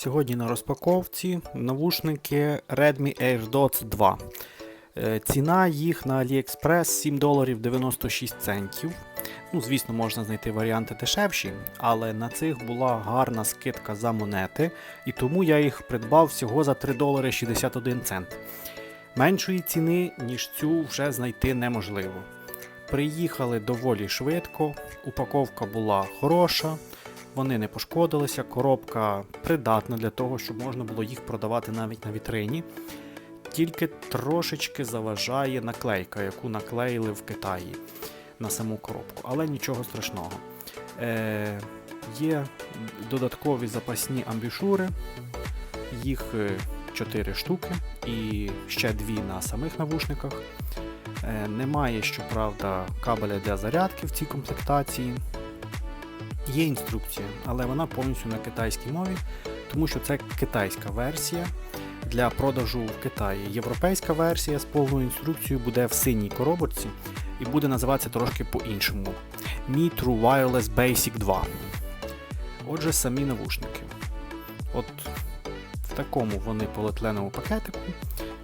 Сьогодні на розпаковці навушники Redmi AirDots 2. Е, Ціна їх на AliExpress 7 доларів 96 центів. Ну, звісно, можна знайти варіанти дешевші, але на цих була гарна скидка за монети, і тому я їх придбав всього за 3 долари 61 цент. Меншої ціни, ніж цю, вже знайти неможливо. Приїхали доволі швидко, упаковка була хороша, вони не пошкодилися, коробка придатна для того, щоб можна було їх продавати навіть на вітрині. Тільки трошечки заважає наклейка, яку наклеїли в Китаї на саму коробку, але нічого страшного. Е, є додаткові запасні амбішури, їх 4 штуки і ще 2 на самих навушниках. Е, немає, щоправда, кабеля для зарядки в цій комплектації. Є інструкція, але вона повністю на китайській мові, тому що це китайська версія для продажу в Китаї. Європейська версія з повною інструкцією буде в синій коробочці і буде називатися трошки по-іншому. Mi True Wireless Basic 2. Отже, самі навушники. От в такому вони поліетиленовому пакетику,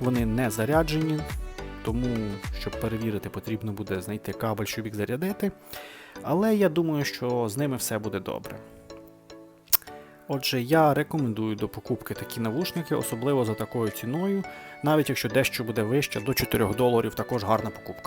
вони не заряджені, тому, щоб перевірити, потрібно буде знайти кабель, щоб їх зарядити. Але я думаю, що з ними все буде добре. Отже, я рекомендую до покупки такі навушники, особливо за такою ціною, навіть якщо дещо буде вище, до 4 доларів також гарна покупка.